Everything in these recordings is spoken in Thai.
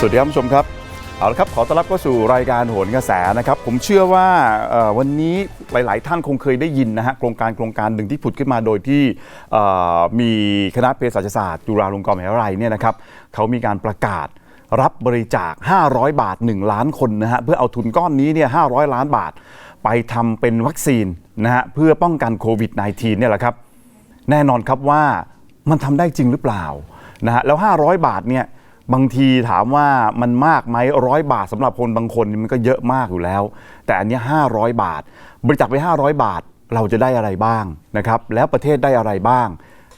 สวัสดีครับผู้ชมครับเอาละครับขอต้อนรับเข้าสู่รายการโหนกระแสนะครับ ผมเชื่อว่าวันนี้หลาย ๆ ท่านคงเคยได้ยินนะฮะโครงการโครงการหนึ่งที่ผุดขึ้นมาโดยที่มีคณะเภสัชศาสตร์จุฬาลงกรณ์มหาวิทยาลัยเนี่ยนะครับเขามีการประกาศรับบริจาค 500 บาท 1 ล้านคนนะฮะเพื่อเอาทุนก้อนนี้เนี่ย500 ล้านบาท ไปทำเป็นวัคซีนนะฮะเพื่อป้องกันโควิด -19 เนี่ยแหละครับ แน่นอนครับว่ามันทำได้จริงหรือเปล่านะฮะแล้ว 500 บาทเนี่ย บางทีถามว่ามันมากไหมร้อยบาทสำหรับคนบางคนมันก็เยอะมากอยู่แล้ว แต่อันนี้500 บาท บริจาคไป 500 บาทเราจะได้อะไรบ้างนะครับแล้วประเทศได้อะไรบ้าง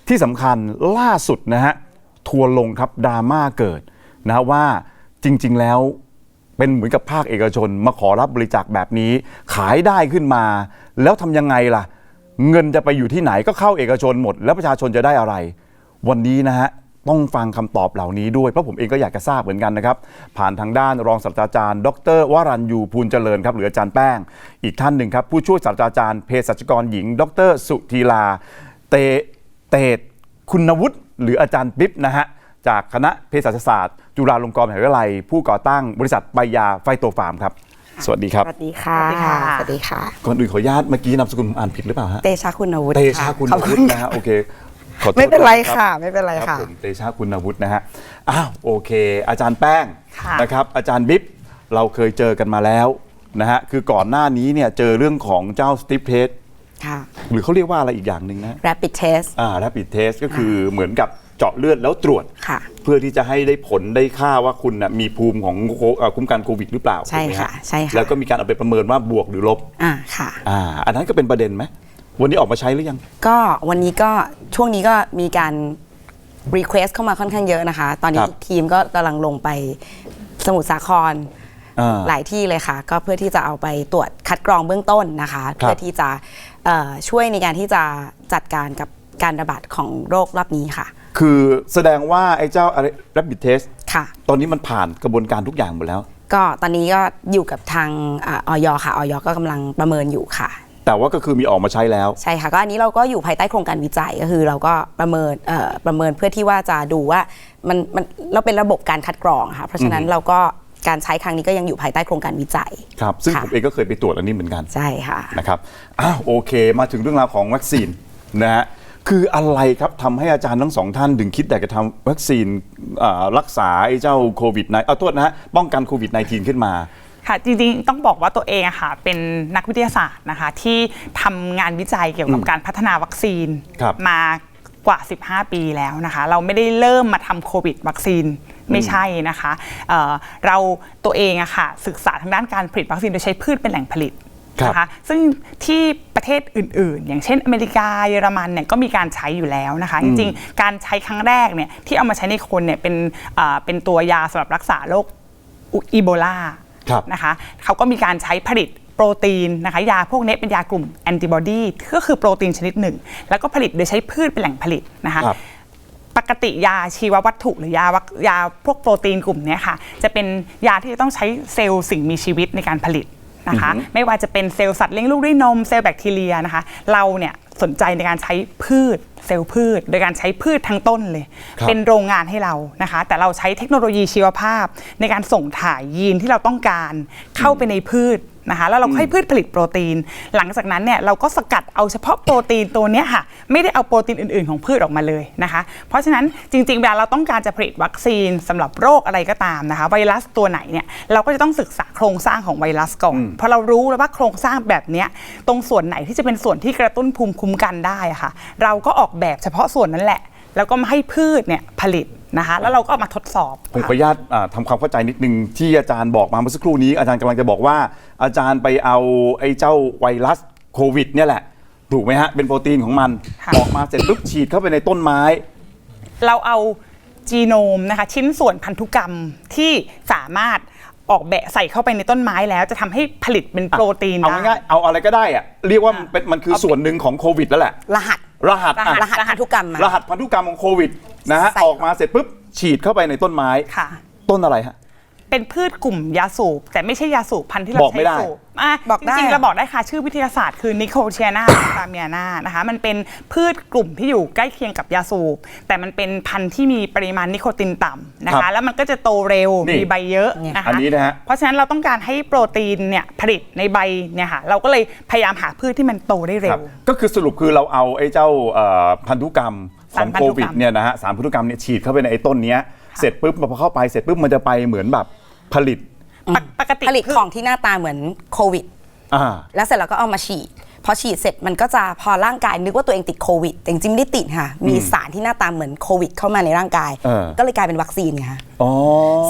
ที่สำคัญล่าสุดนะฮะทัวลงครับดราม่าเกิดนะฮะว่าจริง ๆ แล้วเป็นเหมือนกับภาคเอกชน มาขอรับบริจาคแบบนี้ ขายได้ขึ้นมา แล้วทำยังไงล่ะ เงินจะไปอยู่ที่ไหนก็เข้าเอกชนหมด แล้วประชาชนจะได้อะไร วันนี้นะฮะ ต้องฟังคำตอบเหล่านี้ด้วย เพราะผมเองก็อยากจะทราบเหมือนกันนะครับ ผ่านทางด้านรองศาสตราจารย์ ดรวรัญยูภูลเจริญครับหรืออาจารย์แป้ง อีกท่านหนึ่งครับ ผู้ช่วยศาสตราจารย์เภสัชกรหญิง ดร สุธีลา เตเตดคุณวุฒิหรืออาจารย์ปิ๊บนะฮะจากคณะเภสัชศาสตร์ จุฬาลงกรณ์มหาวิทยาลัย ผู้ก่อตั้งบริษัทไบยาไฟโตฟาร์มครับสวัสดีครับสวัสดีค่ะสวัสดีค่ะ สวัสดีค่ะ ก่อนอื่นขออนุญาตเมื่อกี้นามสกุลผมอ่านผิดหรือเปล่าฮะ เตชะคุณวุฒิเตชะคุณขอบวุคุฒิณนะฮะโอเค ขอโทษไม่เป็นไรรับค่ะไม่เป็นไรครับค่ะผมเตชะคุณวุฒินะฮะอ้าวโอเค อาจารย์แป้งค่ะ นะครับอาจารย์บิ๊บเราเคยเจอกันมาแล้วนะฮะคือก่อนหน้านี้เนี่ยเจอเรื่องของเจ้าสติปเทสค่ะ หรือเขาเรียกว่าอะไรอีกอย่างหนึ่งนะ rapid test อ่า rapid test ก็คือเหมือนกับเจาะเลือดแล้วตรวจ ค่ะ เพื่อที่จะให้ได้ผลได้ค่าว่าคุณนะมีภูมิของโคเอ่อคุ้มกันโควิดหรือเปล่าใช่ถูกไหมฮค่ะใช่ค่ะ แล้วก็มีการเอาไปประเมินว่าบวกหรือลบอ่าค่ะ อ่าอันนั้นก็เป็นประเด็นไหม วันนี้ออกมาใช้หรือยัง ก็วันนี้ก็ช่วงนี้ก็มีการ request เข้ามาค่อนข้างเยอะนะคะ ตอนนี้ครับทีมก็กำลังลงไปสมุทรสาครอ่าหลายที่เลยค่ะ ก็เพื่อที่จะเอาไปตรวจคัดกรองเบื้องต้นนะคะ เพื่อที่จะเอ่อช่วยในการที่จะจัดการกับการระบาดของโรครอบนี้ค่ะคือแสดงว่าไอ้เจ้าอะไร rapid test ค่ะ ตอนนี้มันผ่านกระบวนการทุกอย่างหมดแล้ว ก็ตอนนี้ก็อยู่กับทางอ่าออยค่ะออยก็กำลังประเมินอยู่ค่ะ แต่ว่าก็คือมีออกมาใช้แล้ว ใช่ค่ะก็อันนี้เราก็อยู่ภายใต้โครงการวิจัยก็คือเราก็ประเมินเอ่อประเมินเพื่อที่ว่าจะดูว่ามันมันเราเป็นระบบการคัดกรองค่ะเพราะฉะนั้นอือฮึเราก็การใช้ครั้งนี้ก็ยังอยู่ภายใต้โครงการวิจัย ครับ ซึ่งค่ะผมเองก็เคยไปตรวจอันนี้เหมือนกันใช่ค่ะนะครับอ้าวโอเค มาถึงเรื่องราวของวัคซีนนะฮะคืออะไรครับทำให้อาจารย์ทั้งสองท่านถึงคิดอยากจะทำวัคซีนอ่ารักษาไอ้เจ้าโควิดไนเอาโทษนะฮะป้องกันโควิด -19 ขึ้นมา ค่ะจริงๆ ต้องบอกว่าตัวเองอะค่ะเป็นนักวิทยาศาสตร์นะคะ ที่ทำงานวิจัยเกี่ยวกับอืมการพัฒนาวัคซีนครับมากว่า 15 ปีแล้วนะคะ เราไม่ได้เริ่มมาทำโควิดวัคซีนไม่ใช่นะคะเอ่อเราตัวเองอะค่ะศึกษาทางด้านการผลิตวัคซีนโดยใช้พืชเป็นแหล่งผลิตครับนะคะซึ่งที่ประเทศอื่นๆ อย่างเช่นอเมริกาเยอรมันเนี่ยก็มีการใช้อยู่แล้วนะคะ จริงๆ การใช้ครั้งแรกเนี่ยที่เอามาใช้ในคนเนี่ยเป็นเอ่อเป็นตัวยาสำหรับรักษาโรคอีโบลาครับ นะคะเขาก็มีการใช้ผลิตโปรตีนนะคะยาพวกนี้เป็นยากลุ่มแอนติบอดีก็คือโปรตีนชนิดหนึ่ง แล้วก็ผลิตโดยใช้พืชเป็นแหล่งผลิตนะคะครับปกติยาชีววัตถุหรือยาวัคยาพวกโปรตีนกลุ่มเนี้ยค่ะ จะเป็นยาที่จะต้องใช้เซลล์สิ่งมีชีวิตในการผลิตนะคะอือฮึไม่ว่าจะเป็นเซลล์สัตว์เลี้ยงลูกด้วยนมเซลล์แบคทีเรียนะคะ เราเนี่ย สนใจในการใช้พืชเซลล์พืช โดยการใช้พืชทั้งต้นเลย ครับ เป็นโรงงานให้เรานะคะ แต่เราใช้เทคโนโลยีชีวภาพในการส่งถ่ายยีนที่เราต้องการเข้าไปในพืช นะคะแล้วเราก็ให้พืชผลิตโปรตีน หลังจากนั้นเนี่ยเราก็สกัดเอาเฉพาะโปรตีนตัวเนี้ยค่ะ ไม่ได้เอาโปรตีนอื่น ๆของพืชออกมาเลยนะคะ เพราะฉะนั้นจริงๆเวลาเราต้องการจะผลิตวัคซีนสำหรับโรคอะไรก็ตามนะคะ ไวรัสตัวไหนเนี่ยเราก็จะต้องศึกษาโครงสร้างของไวรัสก่อนเพราะเรารู้แล้วว่าโครงสร้างแบบเนี้ยตรงส่วนไหนที่จะเป็นส่วนที่กระตุ้นภูมิคุ้มกันได้อะค่ะ เราก็ออกแบบเฉพาะส่วนนั้นแหละ แล้วก็มาให้พืชเนี่ยผลิตนะคะ แล้วเราก็เอามาทดสอบผมขออนุญาตอ่าทำความเข้าใจนิดนึงที่อาจารย์บอกมาเมื่อสักครู่นี้อาจารย์กำลังจะบอกว่า อาจารย์ไปเอาไอ้เจ้าไวรัสโควิด เนี่ยแหละถูกไหมฮะเป็นโปรตีนของมันค่ะ ออกมาเสร็จปุ๊บฉีดเข้าไปในต้นไม้ เราเอาจีโนมนะคะชิ้นส่วนพันธุกรรมที่สามารถออกแบบใส่เข้าไปในต้นไม้แล้วจะทำให้ผลิตเป็นโปรตีนเอาได้ ง่ายๆเอาอะไรก็ได้อะเรียกว่ามันเป็นมันคือส่วนหนึ่งของโควิดแล้วแหละ รหัส รหัสอะรหัสพันธุกรรมมารหัสพันธุกรรมของโควิดนะฮะใส่ ออกมาเสร็จปุ๊บฉีดเข้าไปในต้นไม้ค่ะ ต้นอะไรฮะ เป็นพืชกลุ่มยาสูบ แต่ไม่ใช่ยาสูบพันธุ์ที่เราบอกไม่ใช้ได้ สูบอะบอกได้ จริงๆเราบอกได้ค่ะ ชื่อวิทยาศาสตร์คือนิโคเชียนา ตาเมียนานะคะ มันเป็นพืชกลุ่มที่อยู่ใกล้เคียงกับยาสูบ แต่มันเป็นพันธุ์ที่มีปริมาณนิโคตินต่ำนะครัคะ บแล้วมันก็จะโตเร็วนี่มีใบเยอะนะคะอันนี้นะฮะ เพราะฉะนั้นเราต้องการให้โปรตีนเนี่ยผลิตในใบเนี่ยค่ะเราก็เลยพยายามหาพืชที่มันโตได้เร็ครัว บก็คือสรุปคือเราเอาไอ้เจ้าเอ่อพันธุกรรมขสาอรงพันโคธุกรรมวิดเนี่ยนะฮะสารพันธุกรรมเนี่ยฉีดเข้าไปในไอ้ต้นเนี้ยเสร็จปุ๊บพอเข้าไปเสร็จปุ๊บมันจะไปเหมือนแบบ ผลิต ปกปกติผลิตคือของที่หน้าตาเหมือนโควิด อ่า แล้วเสร็จแล้วก็เอามาฉีด พอฉีดเสร็จมันก็จะพอร่างกายนึกว่าตัวเองติดโควิด แต่จริงๆไม่ได้ติดค่ะ มีสารที่หน้าตาเหมือนโควิด เข้ามาในร่างกาย เออ ก็เลยกลายเป็นวัคซีนไงคะอ๋อ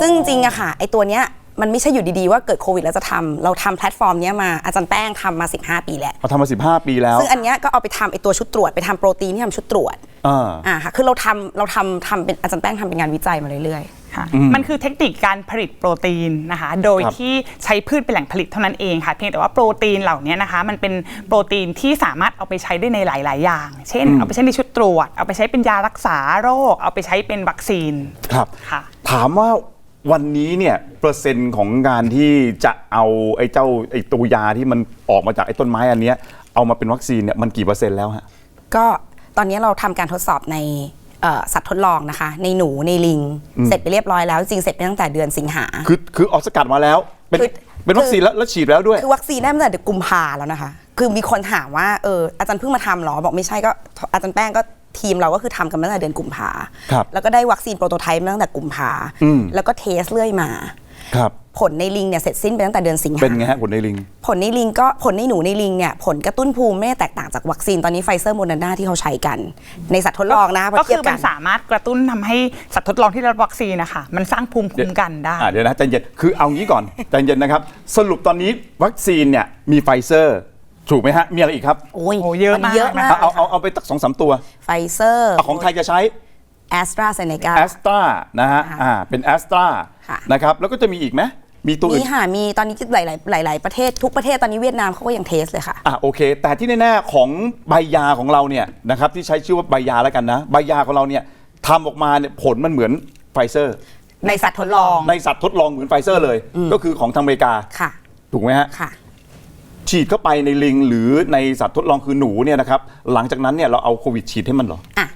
ซึ่งจริงๆอะค่ะไอตัวเนี้ยมันไม่ใช่อยู่ดีๆว่าเกิดโควิดแล้วจะทำเราทำแพลตฟอร์มเนี้ยมาอาจารย์แป้งทำมา 15 ปีแล้วเขาทำมา15ปีแล้วซึ่งอันเนี้ยก็เอาไปทำไอตัวชุดตรวจไปทำโปรตีนที่ทำชุดตรวจอ่า อ่าค่ะคือเราทำเราทำทำเป็นอาจารย์แป้งทำเป็นงานวิจัยมาเรื่อยๆ ค่ะมันคือเทคนิคการผลิตโปรตีนนะคะ โดยครับที่ใช้พืชเป็นแหล่งผลิตเท่านั้นเองค่ะ เพียงแต่ว่าโปรตีนเหล่านี้นะคะ มันเป็นโปรตีนที่สามารถเอาไปใช้ได้ในหลาย ๆ อย่าง เช่น เอาไปใช้ในชุดตรวจ เอาไปใช้เป็นยารักษาโรค เอาไปใช้เป็นวัคซีน ครับค่ะถามว่าวันนี้เนี่ยเปอร์เซ็นต์ของการที่จะเอาไอ้เจ้าไอ้ตัวยาที่มันออกมาจากไอ้ต้นไม้อันเนี้ยเอามาเป็นวัคซีนเนี่ยมันกี่เปอร์เซ็นต์แล้วฮะ ก็ตอนนี้เราทำการทดสอบในเอ่อ สัตว์ทดลองนะคะ ในหนูในลิง เสร็จไปเรียบร้อยแล้วจริงๆเสร็จไปตั้งแต่เดือนสิงหาคือคือออกสกัดมาแล้ว เป็นคือเป็นวัคซีนแล้วแล้วฉีดแล้วด้วย คือวัคซีนได้มาตั้งแต่เดือนกุมภาแล้วนะคะ คือมีคนถามว่าเอออาจารย์เพิ่งมาทำเหรอบอกไม่ใช่ก็อาจารย์แป้งก็ทีมเราก็คือทำกันมาตั้งแต่เดือนกุมภาครับแล้วก็ได้วัคซีนโปรโตไทป์มาตั้งแต่กุมภาอืม แล้วก็เทสเรื่อยมา ครับผลในลิงเนี่ยเสร็จสิ้นไปตั้งแต่เดือนสิงหาเป็นไงฮะผลในลิง ผลในลิงก็ผลในหนูในลิงเนี่ยผลกระตุ้นภูมิไม่ได้แตกต่างจากวัคซีนตอนนี้ไฟเซอร์โมเดอร์นาที่เขาใช้กัน ในสัตว์ทดลองนะพก็อเทีคืยอบมักันนสามารถกระตุ้นทำให้สัตว์ทดลองที่ได้รับวัคซีนนะคะมันสร้างภูมิคุ้มกันได้อ่าเดี๋ยวนะใจเย็นคือเอางี้ก่อนใจเย็นนะครับสรุปตอนนี้วัคซีนเนี่ยมีไฟเซอร์ถูกไหมฮะ มีอะไรอีกครับ โอ้ยโอ้เยอะนนี้เยอะมากมากเอาเอาเอาไปตักสองสามตัว ไฟเซอร์เอาของไทยจะใช้ แอสตราเซเนกา แอสตรานะฮะค่ะอ่าเป็นแอสตราค่ะ นะครับแล้วก็จะมีอีกไหมมีตัวมีอื่นค่ะมีตอนนี้หลาย ๆ หลาย ๆ ประเทศทุกประเทศตอนนี้เวียดนามเขาก็ยังเทสเลยค่ะ อะโอเค แต่ที่แน่ๆของใบยาของเราเนี่ยนะครับที่ใช้ชื่อว่าใบยาแล้วกันนะ ใบยาของเราเนี่ยทำออกมาเนี่ยผลมันเหมือนไฟเซอร์ ในสัตว์ทดลองในสัตว์ทดลองเหมือนไฟเซอร์เลย ก็คือของทางอเมริกา ค่ะถูกไหมฮะ ค่ะ ฉีดเข้าไปในลิงหรือในสัตว์ทดลองคือหนูเนี่ยนะครับหลังจากนั้นเนี่ยเราเอาโควิดฉีดให้มันเหรอ อะ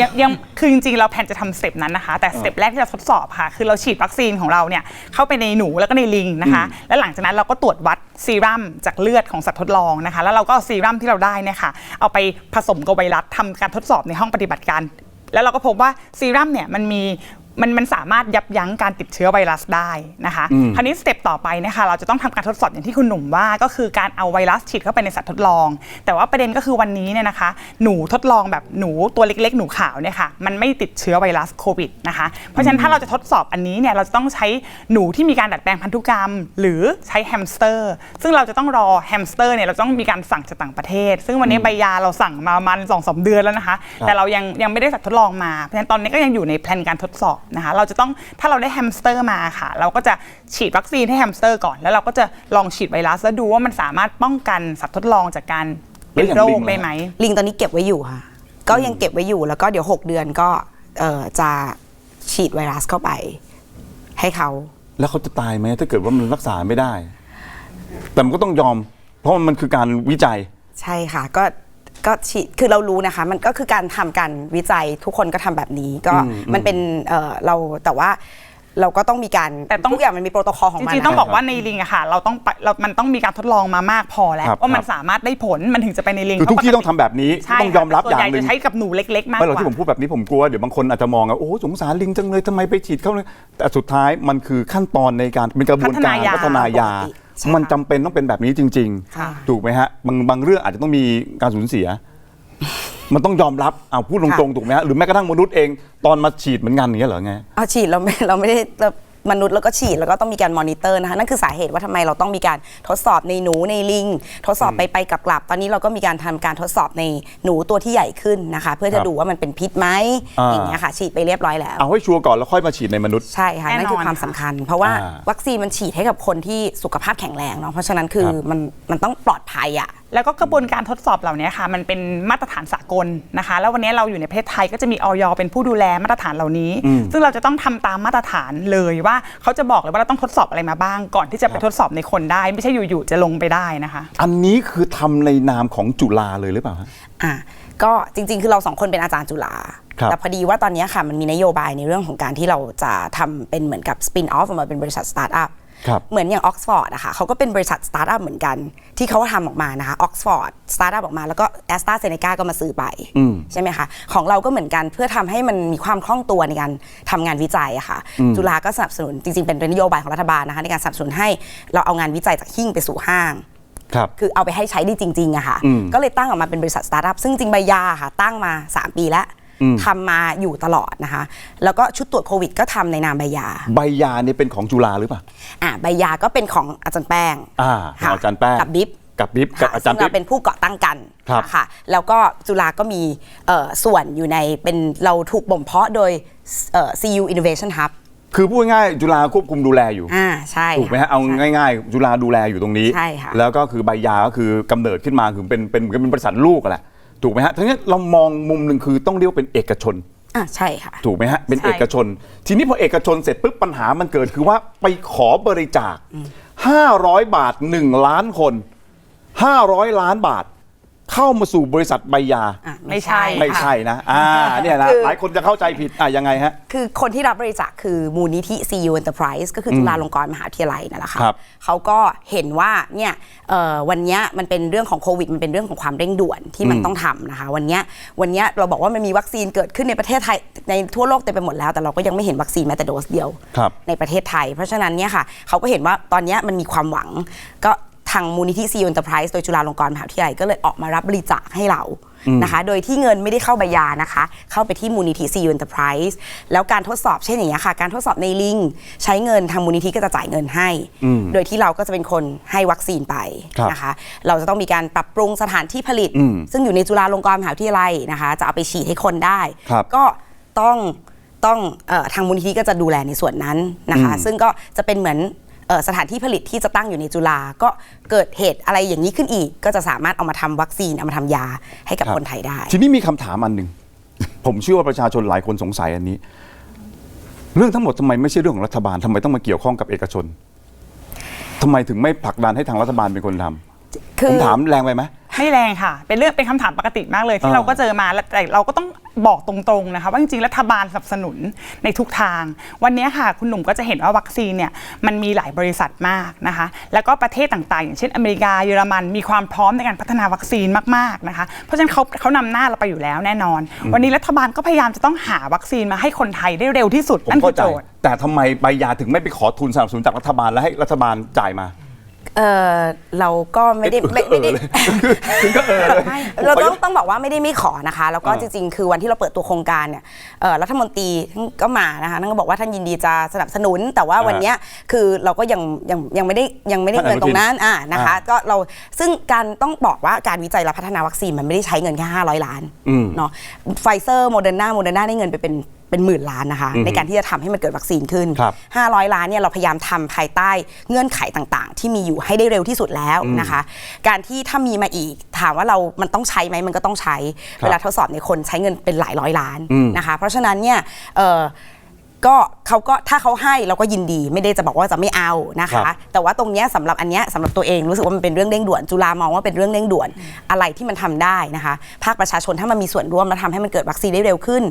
ยังยังคือจริงๆเราแผนจะทำสเต็ปนั้นนะคะ แต่สเต็ปแรกที่เราทดสอบค่ะ คือเราฉีดวัคซีนของเราเนี่ยเข้าไปในหนูแล้วก็ในลิงนะคะ แล้วหลังจากนั้นเราก็ตรวจวัดซีรัมจากเลือดของสัตว์ทดลองนะคะ แล้วเราก็เอาซีรัมที่เราได้เนี่ยค่ะเอาไปผสมกับไวรัสทำการทดสอบในห้องปฏิบัติการ แล้วเราก็พบว่าซีรัมเนี่ยมันมี มันมันสามารถยับยั้งการติดเชื้อไวรัสได้นะคะอืมคราวนี้สเต็ปต่อไปเนะคะเราจะต้องทำการทดสอบอย่างที่คุณหนุ่มว่าก็คือการเอาไวรัสฉีดเข้าไปในสัตว์ทดลอง แต่ว่าประเด็นก็คือวันนี้เนี่ยนะคะ หนูทดลองแบบหนูตัวเล็กๆ หนูขาวเนี่ยค่ะมันไม่ติดเชื้อไวรัสโควิดนะคะเพราะฉะนั้นถ้าเราจะทดสอบอันนี้เนี่ยเราจะต้องใช้หนูที่มีการดัดแปลงพันธุกรรม หรือใช้แฮมสเตอร์ ซึ่งเราจะต้องรอแฮมสเตอร์เนี่ยเราต้องมีการสั่งจากต่างประเทศ ซึ่งวันนี้ใบยาเราสั่งมาประมาณสองสามเดือนแล้วนะคะ แต่เรายังยังไม่ได้สัตว์ทดลองมาเพราะฉะนั้นตอนนี้ก็ยังอยู่ในแผนการทดสอบนะคะเราจะต้องถ้าเราได้แฮมสเตอร์มาค่ะ เราก็จะฉีดวัคซีนให้แฮมสเตอร์ก่อน แล้วเราก็จะลองฉีดไวรัสแล้วดูว่ามันสามารถป้องกันสัตว์ทดลองจากการเป็นแล้วอย่างโรลิคงล่ะได้ไหมลิงตอนนี้เก็บไว้อยู่ค่ะ ก็ยังเก็บไว้อยู่แล้วก็เดี๋ยว 6 เดือนก็เอ่อจะฉีดไวรัสเข้าไป ให้เขา แล้วเขาจะตายไหมถ้าเกิดว่ามันรักษาไม่ได้ แต่มันก็ต้องยอม เพราะมันคือการวิจัย ใช่ค่ะ ก็ ก็ฉีดคือเรารู้นะคะ มันก็คือการทำการวิจัยทุกคนก็ทำแบบนี้ก็อืมมันเป็นเอ่อเราแต่ว่าเราก็ต้องมีการแต่ต้อง ทุกอย่างมันมีโปรโตคอลของจมันริงๆ ต้องนะคะบอกว่าในลิงอะค่ะ เราต้องไปเรามันต้องมีการทดลองมามากพอแล้วครับว่ามันครับ สามารถได้ผลมันถึงจะไปในลิงคือทุกที่ต้องทำแบบนี้ใช่ต้องยอมรับค่ะอย่างส่วนหนึ่งใจะใช้กับหนูเล็ก ๆ มากไม่หรอกกว่า ที่ผมพูดแบบนี้ผมกลัวเดี๋ยวบางคนอาจจะมองว่าโอ้สงสารลิงจังเลยทำไมไปฉีดเข้าเลยแต่สุดท้ายมันคือขั้นตอนในการเป็นกระบวนการพัพัฒฒนานายาาใช่ มันจำเป็นต้องเป็นแบบนี้จริงค่ะๆถูกไหมฮะบางบางเรื่องอาจจะต้องมีการสูญเสีย มันต้องยอมรับเอาพูดตรงๆถูกไหมฮะหรือแม้กระทั่งมนุษย์เองตอนมาฉีดเหมือนกันอย่างเงี้ยเหรอไงเอาฉีดเราไม่เราไม่ได้เรา มนุษย์แล้วก็ฉีดแล้วก็ต้องมีการมอนิเตอร์นะคะนั่นคือสาเหตุว่าทำไมเราต้องมีการทดสอบในหนูในลิง ทดสอบไปไปกลับกลับๆตอนนี้เราก็มีการทำการทดสอบในหนูตัวที่ใหญ่ขึ้นนะคะ เพื่อครัจะบดูว่ามันเป็นพิษไหมอ่าอย่างเงี้ยค่ะ ฉีดไปเรียบร้อยแล้วเอาให้ชัวร์ก่อนแล้วค่อยมาฉีดในมนุษย์ใช่ค่ะแน่นอนนั่นคือความค่ะสำคัญ เพราะว่าอ่าวัคซีนมันฉีดให้กับคนที่สุขภาพแข็งแรงเนาะเพราะฉะนั้นคือครับมันมันต้องปลอดภัยอะ แล้วก็กระบวนการทดสอบเหล่านี้ค่ะ มันเป็นมาตรฐานสากลนะคะ แล้ววันนี้เราอยู่ในประเทศไทยก็จะมีออยเป็นผู้ดูแลมาตรฐานเหล่านี้ ซึ่งเราจะต้องทำตามมาตรฐานเลยว่าเขาจะบอกเลยว่าเราต้องทดสอบอะไรมาบ้าง ก่อนที่จะไปทดสอบในคนได้ ไม่ใช่อยู่ๆจะลงไปได้นะคะ อันนี้คือทำในนามของจุฬาเลยหรือเปล่าฮะอะก็จริง ๆ คือเราสองคนเป็นอาจารย์จุฬาครับแต่พอดีว่าตอนนี้ค่ะมันมีนโยบายในเรื่องของการที่เราจะทำเป็นเหมือนกับสปินออฟออกมาเป็นบริษัทสตาร์ทอัพครับ เหมือนอย่างออกซฟอร์ดอะค่ะเขาก็เป็นบริษัทสตาร์ทอัพเหมือนกัน ที่เขาทำออกมานะคะออกซฟอร์ดสตาร์ทอัพออกมาแล้วก็แอสตราเซเนกาก็มาซื้อไปอืมใช่ไหมคะของเราก็เหมือนกันเพื่อทำให้มันมีความคล่องตัวในการทำงานวิจัยอะค่ะ จุฬาก็สนับสนุนจริงๆ เป็นนโยบายของรัฐบาลนะคะในการสนับสนุนให้เราเอางานวิจัยจากหิ้งไปสู่ห้างครับคือเอาไปให้ใช้ได้จริงๆอะค่ะอืมก็เลยตั้งออกมาเป็นบริษัทสตาร์ทอัพซึ่งจริงใบยาค่ะ ตั้งมา 3 ปีแล้วอืม ทำมาอยู่ตลอดนะคะ แล้วก็ชุดตรวจโควิดก็ทำในนามใบยา ใบยาเนี่ยเป็นของจุฬาหรือเปล่า อ่าใบยาก็เป็นของอาจารย์แป้งอ่าค่ะอาจารย์แป้ง กับบิ๊บ กับบิ๊บกับค่ะอาจารย์ซึ่งบิ๊เราบเป็นผู้ก่อตั้งกันครับค่ะแล้วก็จุฬาก็มีเอ่อส่วนอยู่ในเป็นเราถูกบ่มเพาะโดยเอ่อ CU Innovation Hub คือพูดง่ายๆจุฬาควบคุมดูแลอยู่ อ่าใช่ถูกไหมฮะ เอาใช่ ง่ายๆ จุฬาดูแลอยู่ตรงนี้ ใช่ค่ะแล้วก็คือใบยาก็คือกำเนิดขึ้นมาคือเป็นเป็นเหมือนกับเป็นบริษัทลูกอะแหละ ถูกไหมฮะทั้งนี้เรามองมุมหนึ่งคือต้องเรียกว่าเป็นเอกชน อ่าใช่ค่ะ ถูกไหมฮะเป็นใช่เอกชน ทีนี้พอเอกชนเสร็จปุ๊บปัญหามันเกิดคือว่าไปขอบริจาค 500 บาท 1 ล้านคน 500 ล้านบาท เข้ามาสู่บริษัทใบยา อะไม่ใช่ไม่ใช่นะ อ่าเนี่ยนะคือ หลายคนจะเข้าใจผิดอะยังไงฮะ คือคนที่รับบริจาคคือมูลนิธิ CU Enterprise ก็คือจุฬาลงกรณ์มหาวิทยาลัยนั่นแหละค่ะครับเขาก็เห็นว่าเนี่ยเอ่อวันเนี้ยมันเป็นเรื่องของโควิด มันเป็นเรื่องของความเร่งด่วนที่มันต้องทำนะคะ วันเนี้ยวันเนี้ยเราบอกว่ามันมีวัคซีนเกิดขึ้นในประเทศไทยในทั่วโลกเต็มไปหมดแล้ว แต่เราก็ยังไม่เห็นวัคซีนแม้แต่โดสเดียว ครับ ในประเทศไทย เพราะฉะนั้นเนี่ยค่ะเขาก็เห็นว่าตอนเนี้ยมันมีความหวังก็ ทางมูลนิธิ CU Enterprise โดยจุฬาลงกรณ์มหาวิทยาลัยก็เลยออกมารับบริจาคให้เรานะคะ โดยที่เงินไม่ได้เข้าใบยานะคะ เข้าไปที่มูลนิธิ CU Enterprise แล้วการทดสอบเช่นอย่างนี้ยค่ะ การทดสอบในลิงใช้เงินทางมูลนิธิก็จะจ่ายเงินให้อืมโดยที่เราก็จะเป็นคนให้วัคซีนไปครับนะคะ เราจะต้องมีการปรับปรุงสถานที่ผลิตอืมซึ่งอยู่ในจุฬาลงกรณ์มหาวิทยาลัยนะคะ จะเอาไปฉีดให้คนได้ครับก็ต้องต้องเออทางมูลนิธิก็จะดูแลในส่วนนั้นนะคะอืมซึ่งก็จะเป็นเหมือนเอ่อ สถานที่ผลิตที่จะตั้งอยู่ในจุฬาก็เกิดเหตุอะไรอย่างนี้ขึ้นอีก ก็จะสามารถเอามาทำวัคซีนเอามาทำยาให้กับครับคนไทยได้ ทีนี้มีคำถามอันหนึ่งผมเชื่อว่าประชาชนหลายคนสงสัยอันนี้ เรื่องทั้งหมดทำไมไม่ใช่เรื่องของรัฐบาลทำไมต้องมาเกี่ยวข้องกับเอกชนทำไมถึงไม่ผลักดันให้ทางรัฐบาลเป็นคนทำคืผอมถามแรงไปไหม ไม่แรงค่ะ เป็นเรื่องเป็นคำถามปกติมากเลย ที่อ่าเราก็เจอมาแล้วแต่เราก็ต้องบอกตรงๆนะคะว่าจริงๆรัฐบาลสนับสนุนในทุกทาง วันนี้ค่ะคุณหนุ่มก็จะเห็นว่าวัคซีนเนี่ยมันมีหลายบริษัทมากนะคะ แล้วก็ประเทศต่างๆ อย่างเช่นอเมริกาเยอรมันมีความพร้อมในการพัฒนาวัคซีนมากๆนะคะเพราะฉะนั้นเขาเขานำหน้าเราไปอยู่แล้วแน่นอน วันนี้รัฐบาลก็พยายามจะต้องหาวัคซีนมาให้คนไทยได้เร็วที่สุดผมนั่นคืเข้าอใจโจทย์ แต่ทำไมใบยาถึงไม่ไปขอทุนสนับสนุนจากรัฐบาลแล้วให้รัฐบาลจ่ายมา เออเราก็ไม่ได้ไม่ไม่ได้ถึงก็เออเลยเราต้องต้องบอกว่าไม่ได้ไม่ขอนะคะ แล้วก็อ่าจริงๆ คือวันที่เราเปิดตัวโครงการเนี่ยเอ่อรัฐมนตรีก็มานะคะท่านก็บอกว่าท่านยินดีจะสนับสนุน แต่ว่าวันเนี้ยคือเราก็ยังยังยังไม่ได้ยังไม่ได้ท่านเงินตรงนั้นอ่านะคะอ่าก็เราซึ่งการต้องบอกว่าการวิจัยและพัฒนาวัคซีนมันไม่ได้ใช้เงินแค่500 ล้านอืมเนาะไฟเซอร์โมเดอร์นาโมเดอร์นาได้เงินไปเป็น เป็นหมื่นล้านนะคะอืมในการที่จะทำให้มันเกิดวัคซีนขึ้นครับ500 ล้านเนี่ยเราพยายามทำภายใต้เงื่อนไขต่างๆ ที่มีอยู่ให้ได้เร็วที่สุดแล้วนะคะ การที่ถ้ามีมาอีกถามว่าเรา มันต้องใช้ไหมมันก็ต้องใช้ครับเวลาทดสอบในคนใช้เงินเป็นหลายร้อยล้านอืมนะคะ เพราะฉะนั้นเนี่ยเอ่อก็เขาก็ถ้าเขาให้เราก็ยินดีไม่ได้จะบอกว่าจะไม่เอานะครัคะบแต่ว่าตรงเนี้ยสำหรับอันเนี้ยสำหรับตัวเองรู้สึกว่ามันเป็นเรื่องเร่งด่วน จุฬามองว่าเป็นเรื่องเร่งด่วนอะไรที่มันทำได้นะคะ ภาคประชาชนถ้ามันมีส่วนร่วมแล้วทำให้มันเกิดวัคซีนได้เร็วขึ้น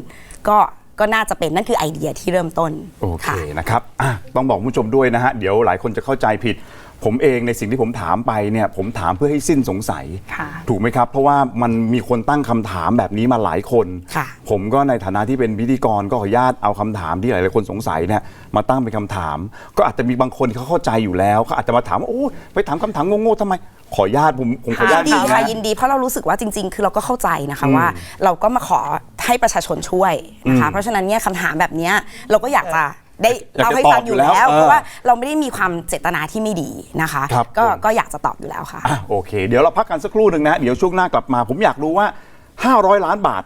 ก็ ก็น่าจะเป็นนั่นคือไอเดียที่เริ่มต้นโอเคค่ะนะครับอะต้องบอกคุณผู้ชมด้วยนะฮะเดี๋ยวหลายคนจะเข้าใจผิด ผมเองในสิ่งที่ผมถามไปเนี่ยผมถามเพื่อให้สิ้นสงสัย ค่ะ ถูกไหมครับ เพราะว่ามันมีคนตั้งคำถามแบบนี้มาหลายคน ค่ะ ผมก็ในฐานะที่เป็นพิธีกรก็ขออนุญาตเอาคำถามที่หลายๆคนสงสัยเนี่ยมาตั้งเป็นคำถาม ก็อาจจะมีบางคนที่เขาเข้าใจอยู่แล้วเขาอาจจะมาถามว่าโอ้ยไปถามคำถามโง่ๆทำไม ขออนุญาตผมผมขออนุญาตยินดีถามค่ะนะ ยินดีเพราะเรารู้สึกว่าจริง ๆ คือเราก็เข้าใจนะคะอืมว่า เราก็มาขอให้ประชาชนช่วยนะคะอืมเพราะฉะนั้นเนี่ยคำถามแบบเนี้ยเราก็อยากจะ ได้อยากจะเล่าให้ฟังอยู่ตอบอยู่แล้แล้ววเพราะเออว่าเราไม่ได้มีความเจตนาที่ไม่ดีนะคะครับก็ผมก็อยากจะตอบอยู่แล้วค่ะอะโอเค เดี๋ยวเราพักกันสักครู่หนึ่งนะ เดี๋ยวช่วงหน้ากลับมา ผมอยากรู้ว่า 500 ล้านบาท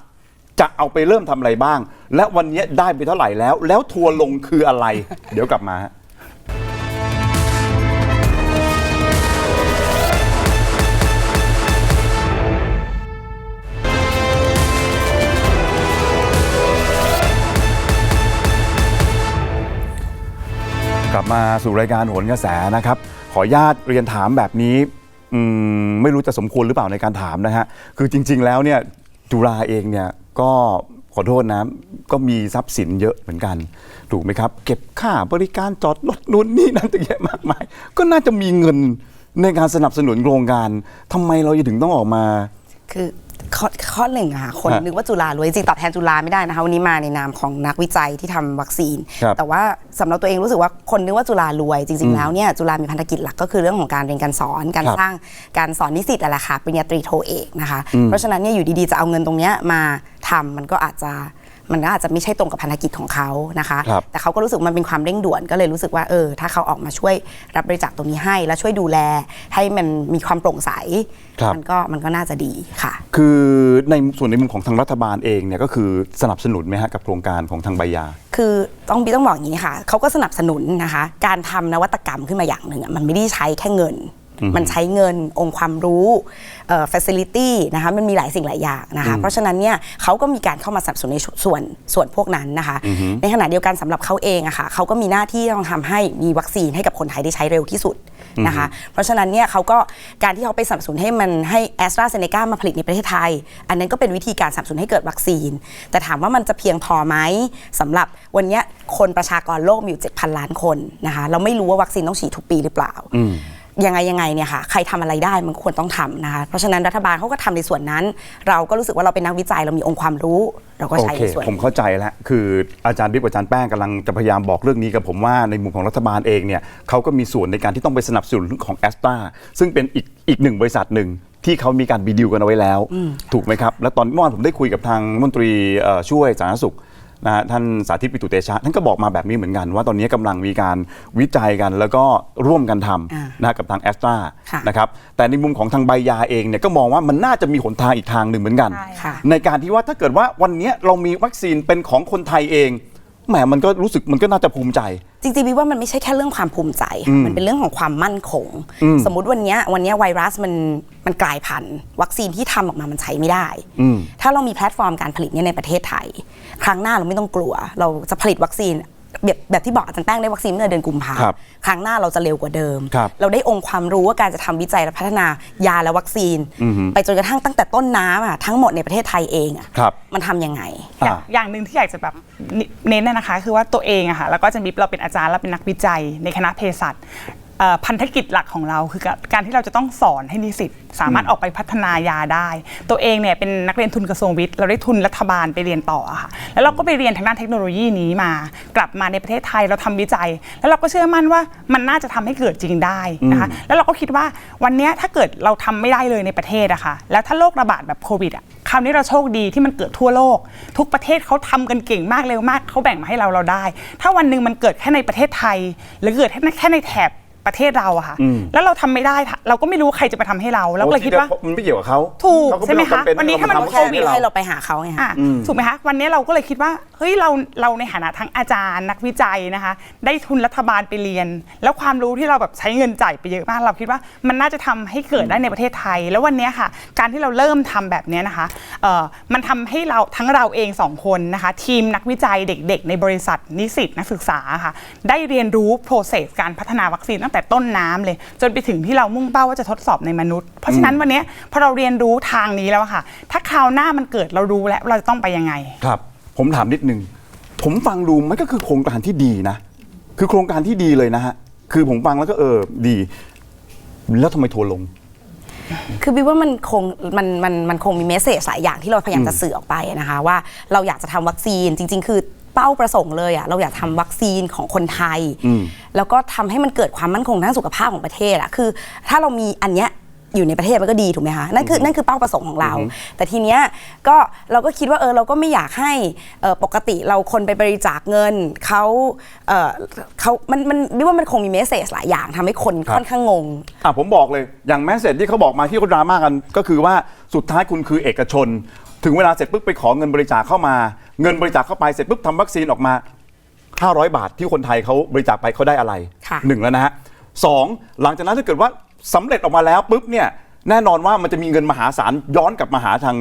จะเอาไปเริ่มทำอะไรบ้าง และวันนี้ได้ไปเท่าไหร่แล้ว แล้วทัวร์ลงคืออะไร เดี๋ยวกลับมา ฮะมาสู่รายการโหนกระแสนะครับ ขออนุญาตเรียนถามแบบนี้อืมไม่รู้จะสมควรหรือเปล่าในการถามนะฮะคือจริง ๆ แล้วเนี่ยจุฬาเองเนี่ยก็ขอโทษนะก็มีทรัพย์สินเยอะเหมือนกัน ถูกไหมครับ เก็บค่าบริการจอดรถนู่นนี่นั่นต่างแยะมากมาย ก็น่าจะมีเงินในการสนับสนุนโครงการทำไมเราถึงต้องออกมา คือ ข้อข้อหนึ่งอะค่ะคนฮะนึกว่าจุฬารวยจริงๆตอบแทนจุฬาไม่ได้นะคะวันนี้มาในนามของนักวิจัยที่ทำวัคซีน ครับแต่ว่าสำหรับตัวเองรู้สึกว่าคนนึกว่าจุฬารวยจริง ๆ แล้วเนี่ยจุฬามีพันธกิจหลักก็คือเรื่องของการเรียนการสอนการครับสร้างการสอนนิสิตอะไรค่ะปริญญาตรีโทเอกนะคะ เพราะฉะนั้นเนี่ยอยู่ดีๆจะเอาเงินตรงเนี้ยมาทำมันก็อาจจะ มันก็อาจจะไม่ใช่ตรงกับพันธกิจของเขานะคะ ครับ แต่เขาก็รู้สึกมันเป็นความเร่งด่วนก็เลยรู้สึกว่าเออถ้าเขาออกมาช่วยรับบริจาคตรงนี้ให้ และช่วยดูแลให้มันมีความโปร่งใสครับ มันก็มันก็น่าจะดีค่ะ คือในส่วนในมุมของทางรัฐบาลเองเนี่ยก็คือสนับสนุนไหมฮะกับโครงการของทางใบยา คือต้องบีต้องบอกอย่างนี้ค่ะเขาก็สนับสนุนนะคะ การทำนวัตกรรมขึ้นมาอย่างหนึ่งอะมันไม่ได้ใช้แค่เงิน มันใช้เงินองค์ความรู้เอ่อ facility นะคะมันมีหลายสิ่งหลายอย่างนะคะเพราะฉะนั้นเนี่ยเขาก็มีการเข้ามาสนับสนุนในส่วนส่วนพวกนั้นนะคะ ในขณะเดียวกันสำหรับเขาเองอะค่ะเขาก็มีหน้าที่ต้องทำให้มีวัคซีนให้กับคนไทยได้ใช้เร็วที่สุดนะคะเพราะฉะนั้นเนี่ยเขาก็การที่เขาไปสนับสนุนให้มันให้แอสตราเซเนกามาผลิตในประเทศไทย อันนั้นก็เป็นวิธีการสนับสนุนให้เกิดวัคซีน แต่ถามว่ามันจะเพียงพอไหมสำหรับวันเนี้ยคนประชากรโลกมีอยู่7,000 ล้านคนนะคะเราไม่รู้ว่าวัคซีนต้องฉีดทุกปีหรือเปล่า ยังไงยังไงเนี่ยค่ะใครทำอะไรได้มันควรต้องทำนะคะเพราะฉะนั้นรัฐบาลเขาก็ทำในส่วนนั้น เราก็รู้สึกว่าเราเป็นนักวิจัยเรามีองค์ความรู้ เราก็โอใช้เคในส่วนผมเข้าใจแล้วคืออาจารย์ดิบกับอาจารย์แป้งกำลังจะพยายามบอกเรื่องนี้กับผมว่าในมุมของรัฐบาลเองเนี่ยเขาก็มีส่วนในการที่ต้องไปสนับสนุนของแอสตราซึ่งเป็นอีกอีกหนึ่งบริษัทหนึ่งที่เขามีการบีดีลกันเอาไว้แล้ว ถูกไหมครับ แล้วตอนเมื่อวานผมได้คุยกับทางมนตรีเอ่อช่วยสาธารณสุข นะฮะท่านสาธิตปิตุเตชะท่านก็บอกมาแบบนี้เหมือนกัน ว่าตอนนี้กำลังมีการวิจัยกันแล้วก็ร่วมกันทอ่าำนะฮะกับทางแอสตราค่ะ นะครับแต่ในมุมของทางใบยาเองเนี่ยก็มองว่ามันน่าจะมีหนทางอีกทางหนึ่งเหมือนกัน ใช่ค่ะ ในการที่ว่าถ้าเกิดว่าวันเนี้ยเรามีวัคซีนเป็นของคนไทยเอง แหมมันก็รู้สึกมันก็น่าจะภูมิใจ จริงๆวิว่ามันไม่ใช่แค่เรื่องความภูมิใจค่ะมันเป็นเรื่องของความมั่นคงอืมสมมุติวันเนี้ยวันเนี้ยไวรัสมันมันกลายพันธุ์ วัคซีนที่ทำออกมามันใช้ไม่ได้อืมถ้าเรามีแพลตฟอร์มการผลิตเนี่ยในประเทศไทย ครั้งหน้าเราไม่ต้องกลัว เราจะผลิตวัคซีน แบบแบบที่บอกอาจารย์แป้งได้วัคซีนเมื่อเดือนกุมภาครับครั้งหน้าเราจะเร็วกว่าเดิม ครับเราได้องค์ความรู้ว่าการจะทำวิจัยและพัฒนายาและวัคซีนไปจนกระทั่งตั้งแต่ต้นน้ำอะทั้งหมดในประเทศไทยเองอะครับมันทำยังไง อย่าอ่างอย่างหนึ่งที่อยากจะแบบเน้นน่ะนะคะ คือว่าตัวเองอะค่ะแล้วก็จะมิบเราเป็นอาจารย์และเป็นนักวิจัยในคณะเภสัชเอ่อ พันธกิจหลักของเราคือการการที่เราจะต้องสอนให้นิสิตสามารถออกไปพัฒนายาได้ ตัวเองเนี่ยเป็นนักเรียนทุนกระทรวงวิทย์ เราได้ทุนรัฐบาลไปเรียนต่ออะค่ะแล้วเราก็ไปเรียนทางด้านเทคโนโลยีนี้มา กลับมาในประเทศไทยเราทำวิจัย แล้วเราก็เชื่อมั่นว่ามันน่าจะทำให้เกิดจริงได้นะคะแล้วเราก็คิดว่าวันเนี้ยถ้าเกิดเราทำไม่ได้เลยในประเทศอะค่ะแล้วถ้าโรคระบาดแบบโควิดอะคราวนี้เราโชคดีที่มันเกิดทั่วโลก ทุกประเทศเขาทำกันเก่งมากเร็วมากเขาแบ่งมาให้เราเราได้ ถ้าวันหนึ่งมันเกิดแค่ในประเทศไทย หรือเกิดแค่ในแค่ในแถบ ประเทศเราอะค่ะ แล้วเราทำไม่ได้เราก็ไม่รู้ใครจะมาทำให้เราเราก็เลยคิดว่ามันไม่เกี่ยวกับเขาถูกเขาใช่ไหมคะจำเป็วันนี้ถ้ามันเรโควิดทำให้เราไปหาเขาไงคะ อะถูกไหมคะ วันนี้เราก็เลยคิดว่า เฮ้ย เราเราในฐานะทั้งอาจารย์นักวิจัยนะคะ ได้ทุนรัฐบาลไปเรียน แล้วความรู้ที่เราแบบใช้เงินจ่ายไปเยอะมาก เราคิดว่ามันน่าจะทำให้เกิดได้ในประเทศไทย แล้ววันนี้ค่ะ การที่เราเริ่มทำแบบนี้นะคะเอ่อมันทำให้เราทั้งเราเองสองคนนะคะ ทีมนักวิจัยเด็ก ๆ ในบริษัทนิสิตนักศึกษาค่ะ ได้เรียนรู้ process การพัฒนาวัคซีนตั้งแต่ต้นน้ำเลย จนไปถึงที่เรามุ่งเป้าว่าจะทดสอบในมนุษย์ เพราะฉะนั้นวันนี้พอเราเรียนรู้ทางนี้แล้วอะค่ะ ถ้าคราวหน้ามันเกิดเรารู้แล้วเราจะต้องไปยังไง ครับ ผมถามนิดนึง ผมฟังดูมันก็คือโครงการที่ดีนะ คือโครงการที่ดีเลยนะฮะ คือผมฟังแล้วก็เออดี แล้วทำไมทัวร์ลงคือบิวว่ามันคงมันมันมันคงมีเมสเซจหลายอย่างที่เราพยายามจะสื่อออกไปนะคะว่าเราอยากจะทำวัคซีนจริง ๆ คือ เป้าประสงค์เลยอะเราอยากทำวัคซีนของคนไทย แล้วก็ทำให้มันเกิดความมั่นคงทางสุขภาพของประเทศอะคือ ถ้าเรามีอันเนี้ยอยู่ในประเทศมันก็ดีถูกไหมคะนั่นคือนั่นคือเป้าประสงค์ของเรา แต่ทีเนี้ยก็เราก็คิดว่าเออเราก็ไม่อยากให้เอ่อปกติเราคนไปบริจาคเงินเขาเอ่อเขามันมันบิวว่ามันคงมีเมสเซจหลายอย่างทำให้คนครับค่อนข้างงงอะผมบอกเลยอย่างแมสเซจที่เขาบอกมาที่เขาดราม่ากันก็คือว่าสุดท้ายคุณคือเอกชน ถึงเวลาเสร็จปุ๊บไปขอเงินบริจาคเข้ามา เงินบริจาคเข้าไปเสร็จปุ๊บทำวัคซีนออกมา 500 บาทที่คนไทยเขาบริจาคไปเขาได้อะไรค่ะหนึ่งแล้วนะฮะสองหลังจากนั้นถ้าเกิดว่าสำเร็จออกมาแล้วปุ๊บเนี่ยแน่นอนว่ามันจะมีเงินมหาศาลย้อนกลับมาหาทาง